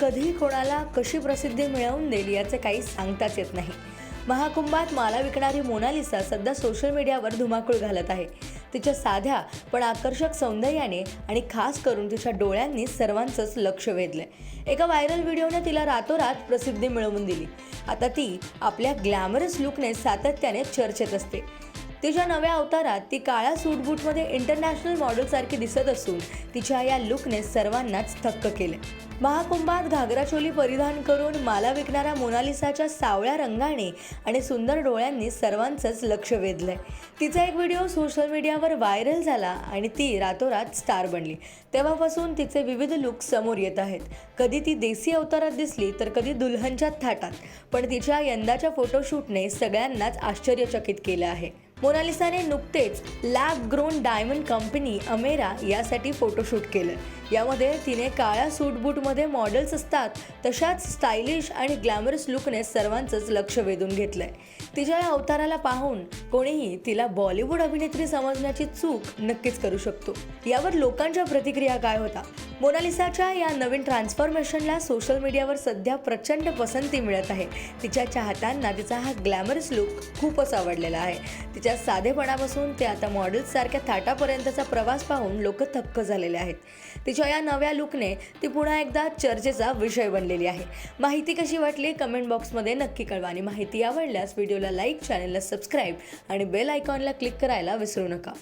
कधी कोणाला कशी प्रसिद्धी मिळवून देईल याचे काही सांगताच येत नाही. महाकुंभात माला विकणारी मोनालिसा सध्या सोशल मीडियावर धुमाकूळ घालत आहे. तिच्या साध्या पण आकर्षक सौंदर्याने आणि खास करून तिच्या डोळ्यांनी सर्वांचंच लक्ष वेधलंय. एका व्हायरल व्हिडिओने तिला रातोरात प्रसिद्धी मिळवून दिली. आता ती आपल्या ग्लॅमरस लुकने सातत्याने चर्चेत असते. तिच्या नव्या अवतारात ती काळ्या सूटबूटमध्ये इंटरनॅशनल मॉडेलसारखी दिसत असून तिच्या या लुकने सर्वांनाच थक्क केले. महाकुंभात घागरा चोली परिधान करून माला विकणाऱ्या मोनालिसाच्या सावळ्या रंगाने आणि सुंदर डोळ्यांनी सर्वांचंच लक्ष वेधलंय. तिचा एक व्हिडिओ सोशल मीडियावर व्हायरल झाला आणि ती रातोरात स्टार बनली. तेव्हापासून तिचे विविध लुक समोर येत आहेत. कधी ती देसी अवतारात दिसली तर कधी दुल्हनच्या थाटात पण तिच्या यंदाच्या फोटोशूटने सगळ्यांनाच आश्चर्यचकित केलं आहे. मोनालिसाने नुकतेच lab grown diamond company Amera यासाठी फोटोशूट केलं. यामध्ये तिने काळ्या सूटबूटमध्ये मॉडेल्स असतात तशाच स्टायलिश आणि ग्लॅमरस लुकने सर्वांचंच लक्ष वेधून घेतलंय. तिच्या या अवताराला पाहून कोणीही तिला बॉलिवूड अभिनेत्री समजण्याची चूक नक्कीच करू शकतो. यावर लोकांच्या प्रतिक्रिया काय होता? मोनालिसाच्या या नवीन ट्रान्सफॉर्मेशनला सोशल मीडियावर सध्या प्रचंड पसंती मिळत आहे. तिच्या चाहत्यांना तिचा हा ग्लॅमरस लुक खूपच आवडलेला आहे. तिच्या साधेपणापासून ते आता मॉडेल्ससारख्या थाटापर्यंतचा प्रवास पाहून लोक थक्क झालेले आहेत. तिच्या या नव्या लुकने ती पुन्हा एकदा चर्चेचा विषय बनलेली आहे. माहिती कशी वाटली कमेंट बॉक्समध्ये नक्की कळवा आणि माहिती आवडल्यास व्हिडिओला लाईक चॅनलला सबस्क्राईब आणि बेल आयकॉनला क्लिक करायला विसरू नका.